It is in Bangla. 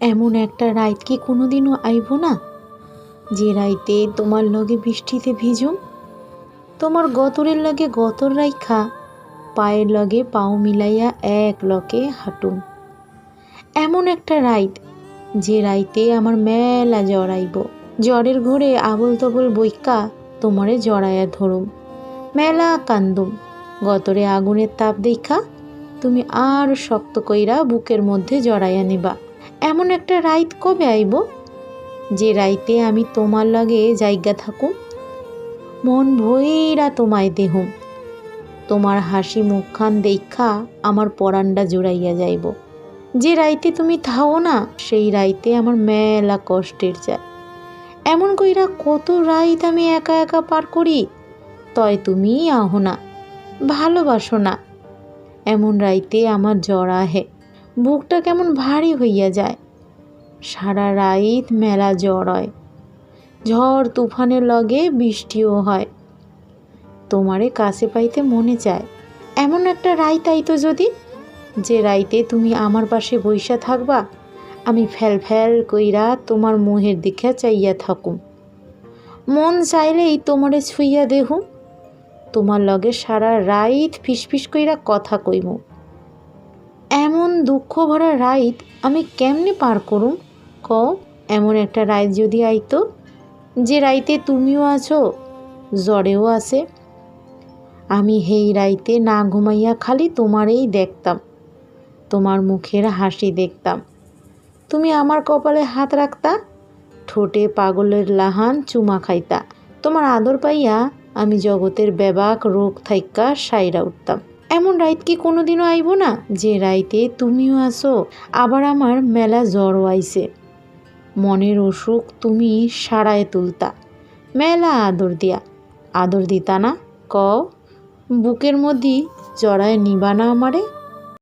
এমন একটা রাইত কি কোনোদিনও আইব না? যে রাইতে তোমার লগে বৃষ্টিতে ভিজুম, তোমার গতরের লগে গতর রাইখা, পায়ের লগে পাও মিলাইয়া এক লকে হাঁটুম। এমন একটা রাইত যে রাইতে আমার মেলা জ্বর আইব। জ্বরের ঘোরে আবল তবল বইকা তোমারে জড়াইয়া ধরুম। মেলা কান্দুম, গতরে আগুনের তাপ দেখা তুমি আর শক্ত কইরা বুকের মধ্যে জড়াইয়া নিবা। এমন একটা রাইত কবে আইব? যে রাইতে আমি তোমার লগে জায়গা থাকুম। মন ভইরা তোমায় দেহুম। তোমার হাসি মুখখান দেখা আমার পরান্ডা জুড়াইয়া যাইব। যে রাইতে তুমি থাও না, সেই রাইতে আমার মেলা কষ্টের যায় এমন কইরা কত রাইত আমি একা একা পার করি, তয় তুমি আহো না, ভালোবাসো না। এমন রাইতে আমার জ্বর আহে বুকটা কেমন ভারী হইয়া যায়। সারা রাইত মেলা জ্বর হয়। ঝড় তুফানের লগে বৃষ্টিও হয়। তোমারে কাছে পাইতে মনে চায়। এমন একটা রাইত আইতো যদি। যে রাইতে তুমি আমার পাশে বইসা থাকবা, আমি ফ্যাল ফ্যাল কইরা তোমার মোহের দিকে চাইয়া থাকুম। মন চাইলেই তোমারে ছুইয়া দেহুম। তোমার লগে সারা রাইত ফিসফিস কইরা কথা কইমু। এমন দুঃখ ভরা রাইত আমি কেমনে পার করুম? ক এমন একটা রাইত যদি আইতো, যে রাইতে তুমিও আছো, জ্বরেও আছে। আমি হেই রাইতে না ঘুমাইয়া খালি তোমারেই দেখতাম, তোমার মুখের হাসি দেখতাম। তুমি আমার কপালে হাত রাখতা, ঠোঁটে পাগলের লাহান চুমা খাইতা। তোমার আদর পাইয়া আমি জগতের বেবাক রোগ থাইক্কা সাইরা উঠতাম। এমন রাইত কি কোনোদিনও আইব না? যে রাইতে তুমিও আসো, আবার আমার মেলা জ্বরও আইসে মনের অসুখ তুমি সারায় তুলতা। মেলা আদর দিয়া। আদর দিতা না? ক বুকের মধ্যে জড়ায় নিবা না আমারে?